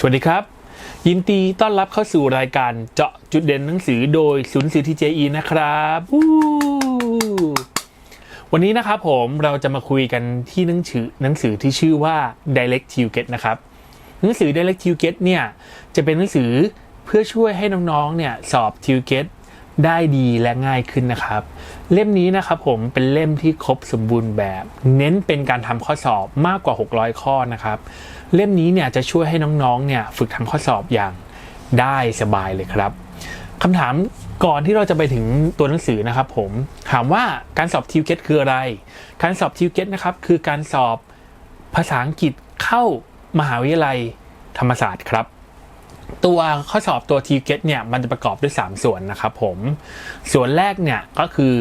สวัสดีครับ ยินดีต้อนรับเข้าสู่รายการเจาะจุดเด่นหนังสือโดยศูนย์สื่อทีเจอีนะครับวันนี้นะครับผมเราจะมาคุยกันที่หนังสือหนังสือที่ชื่อว่า Direct to Get นะครับ หนังสือ Direct to Get เนี่ยจะเป็นหนังสือเพื่อช่วยให้น้องๆเนี่ยสอบ to Get ได้ดีและง่ายขึ้นนะครับ เล่มนี้นะครับผมเป็นเล่มที่ครบสมบูรณ์แบบ เน้นเป็นการทำข้อสอบมากกว่า 600 ข้อนะครับ เล่มนี้เนี่ยจะช่วยให้น้องๆเนี่ยฝึกทำข้อสอบอย่างได้สบายเลยครับคำถามก่อนที่เราจะไปถึงตัวหนังสือนะครับ ผมถามว่าการสอบทิวเกตคืออะไร การสอบทิวเกตนะครับคือการสอบภาษาอังกฤษเข้ามหาวิทยาลัยธรรมศาสตร์ครับ ตัวข้อสอบตัว t g e t เนี่ยมันจะประกอบด้วย 3 ส่วนนะครับผมส่วนแรกเนี่ยก็คือ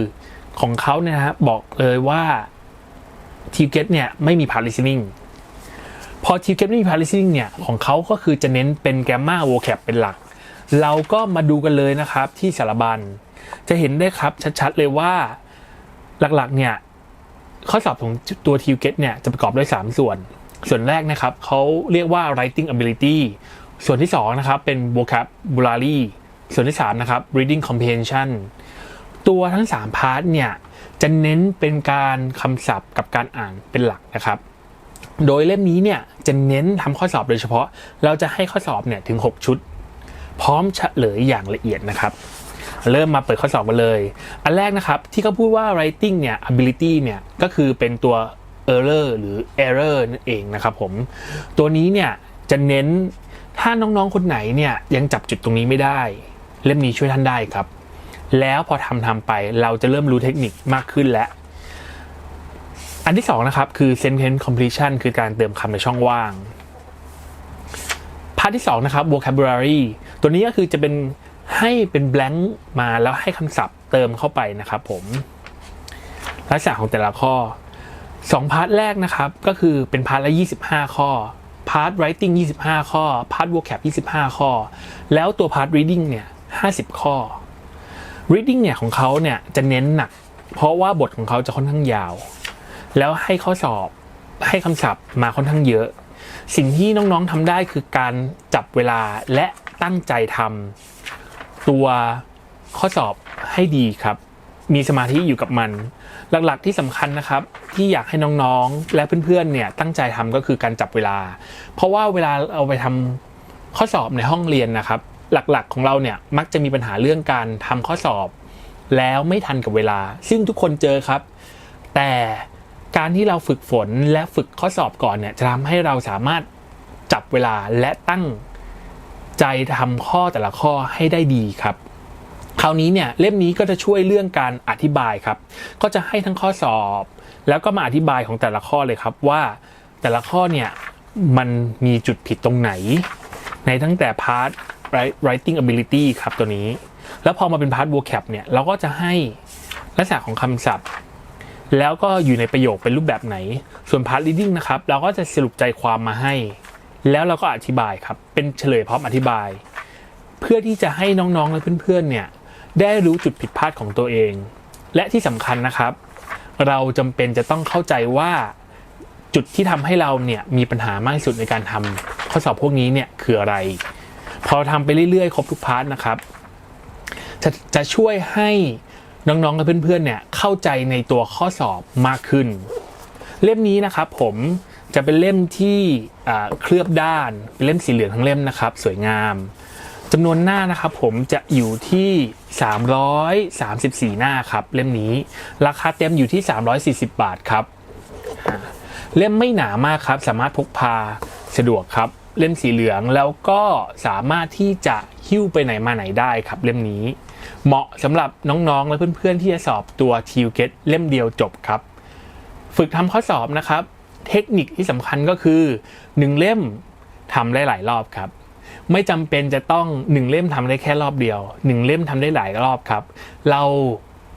ของเขาเนี่ยนะฮะบอกเลยว่า t g e t เนี่ยไม่มี part listening พอ t g e t ไม่มี part listening เนี่ย ของเขาก็คือจะเน้นเป็น grammar vocab เป็นหลัก เราก็มาดูกันเลยนะครับที่สารบัญ จะเห็นได้ครับชัดๆเลยว่าหลักๆเนี่ยข้อสอบของตัว t g e t เนี่ยจะประกอบด้วย 3 ส่วน ส่วนแรกนะครับเขาเรียกว่า writing ability ส่วนที่ 2 นะครับ เป็น vocabulary ส่วนที่ 3 นะครับ reading comprehension ตัวทั้ง 3 พาร์ทเนี่ย จะเน้นเป็นการคำศัพท์กับการอ่านเป็นหลักนะครับ โดยเล่มนี้เนี่ยจะเน้นทำข้อสอบโดยเฉพาะ เราจะให้ข้อสอบเนี่ยถึง 6 ชุด พร้อมเฉลยอย่างละเอียดนะครับ เริ่มมาเปิดข้อสอบกันเลย อันแรกนะครับที่เขาพูดว่า writing เนี่ย ability เนี่ยก็คือเป็นตัว error หรือ error นั่นเองนะครับผม ตัวนี้เนี่ยจะเน้นถ้าน้องๆคนไหนเนี่ยยังจับจุดตรงนี้ไม่ได้ เล่มนี้ช่วยท่านได้ครับ แล้วพอทำทำไปเราจะเริ่มรู้เทคนิคมากขึ้นแล้ว อันที่สองนะครับคือ sentence completion คือการเติมคำในช่องว่าง พาร์ทที่สองนะครับ vocabulary ตัวนี้ก็คือจะเป็นให้เป็น blank มาแล้วให้คำศัพท์เติมเข้าไปนะครับผมลักษณะของแต่ละข้อสองพาร์ทแรกนะครับก็คือเป็นพาร์ทละ 25 ข้อพาร์ท writing 25 ข้อพาร์ท vocab 25 ข้อ แล้วตัวพาร์ท reading เนี่ย50 ข้อ reading เนี่ยของเขาเนี่ยจะเน้นหนัก เพราะว่าบทของเขาจะค่อนข้างยาว แล้วให้ข้อสอบให้คำศัพท์มาค่อนข้างเยอะ สิ่งที่น้องๆทำได้คือการจับเวลาและตั้งใจทำตัวข้อสอบให้ดีครับ มีสมาธิอยู่กับมัน หลักๆที่สำคัญนะครับ ที่อยากให้น้องๆ และเพื่อนๆเนี่ยตั้งใจทำก็คือการจับเวลา เพราะว่าเวลาเราไปทำข้อสอบในห้องเรียนนะครับ หลักๆของเราเนี่ยมักจะมีปัญหาเรื่องการทำข้อสอบ แล้วไม่ทันกับเวลา ซึ่งทุกคนเจอครับ แต่ การที่เราฝึกฝนและฝึกข้อสอบก่อนเนี่ยจะทำให้เราสามารถจับเวลาและตั้งใจทำข้อแต่ละข้อให้ได้ดีครับคราวนี้เนี่ยเล่มนี้ก็จะช่วยเรื่องการอธิบายครับ ก็จะให้ทั้งข้อสอบ แล้วก็มาอธิบายของแต่ละข้อเลยครับว่าแต่ละข้อเนี่ยมันมีจุดผิดตรงไหน ในตั้งแต่พาร์ท writing ability ครับตัวนี้ แล้วพอมาเป็นพาร์ท vocab เนี่ยเราก็จะให้ลักษณะของคำศัพท์ แล้วก็อยู่ในประโยคเป็นรูปแบบไหน ส่วนพาร์ท reading นะครับ เราก็จะสรุปใจความมาให้ แล้วเราก็อธิบายครับ เป็นเฉลยพร้อมอธิบาย เพื่อที่จะให้น้องๆและเพื่อนๆเนี่ยได้รู้จุดผิดพลาดของตัวเอง และที่สำคัญนะครับ เราจำเป็นจะต้องเข้าใจว่าจุดที่ทำให้เราเนี่ยมีปัญหามากที่สุดในการทำข้อสอบพวกนี้เนี่ยคืออะไร พอทำไปเรื่อยๆ ครบทุกพาร์ทนะครับจะจะช่วยให้ น้องๆและเพื่อนๆเนี่ยเข้าใจในตัวข้อสอบมากขึ้น เล่มนี้นะครับผมจะเป็นเล่มที่เคลือบด้านเป็นเล่มสีเหลืองทั้งเล่มนะครับ สวยงามจำนวนหน้านะครับผมจะอยู่ที่ 334 หน้าครับ เล่มนี้ ราคาเต็มอยู่ที่ 340 บาทครับ เล่มไม่หนามากครับ สามารถพกพาสะดวกครับ เล่มสีเหลืองแล้วก็สามารถที่จะหิ้วไปไหนมาไหนได้ครับ เล่มนี้ เหมาะสำหรับน้องๆ และเพื่อนๆ ที่จะสอบตัว t u g e t เล่มเดียวจบครับ ฝึกทำข้อสอบนะครับ เทคนิคที่สำคัญก็คือ 1 เล่มทำได้หลายรอบครับ ไม่จำเป็นจะต้อง 1 เล่มทำได้แค่รอบเดียว 1 เล่มทำได้หลายรอบครับ เรา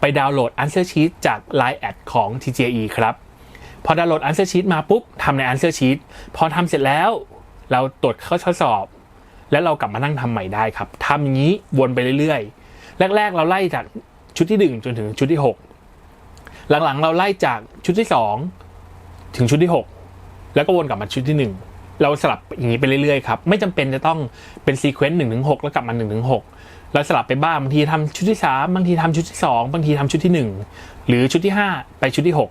ไปดาวน์โหลด Answer Sheet จาก Line แอดของ TJE ครับ พอดาวน์โหลด Answer Sheet มาปุ๊บทำใน Answer Sheet พอทำเสร็จแล้ว เราตรวจข้อสอบ แล้วเรากลับมานั่งทำใหม่ได้ครับทำอย่างนี้วนไปเรื่อยๆ แรก ๆ เราไล่จากชุดที่1จนถึงชุดที่6หลังๆ เราไล่จากชุดที่2ถึงชุดที่6แล้วก็วนกลับมาชุดที่เราสลับอย่างนี้ไปเรื่อยๆครับไม่จำเป็นจะต้องเป็นซีเควนต์หนึ่งถึงหกแล้วกลับมาหนึ่งถึงหกเราสลับไปบ้างบางทีทำชุดที่สามบางทีทำชุดที่สองบางทีทำชุดที่หนึ่งหรือชุดที่ห้าไปชุดที่หก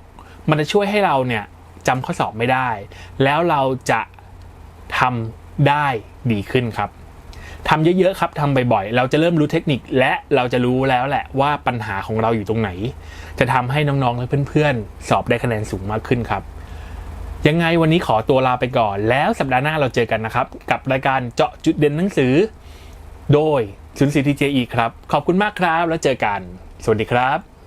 มันจะช่วยให้เราเนี่ยจำข้อสอบไม่ได้ แล้วเราจะทำได้ดีขึ้นครับ ทำเยอะๆครับทำบ่อยๆ เราจะเริ่มรู้เทคนิคและเราจะรู้แล้วแหละว่าปัญหาของเราอยู่ตรงไหน จะทำให้น้องๆและเพื่อนๆ สอบได้คะแนนสูงมากขึ้นครับ ยังไงวันนี้ขอตัวลาไปก่อน แล้วสัปดาห์หน้าเราเจอกันนะครับ กับรายการเจาะจุดเด่นหนังสือ โดยศูนย์สีทีเจอีครับ ขอบคุณมากครับแล้วเจอกัน สวัสดีครับ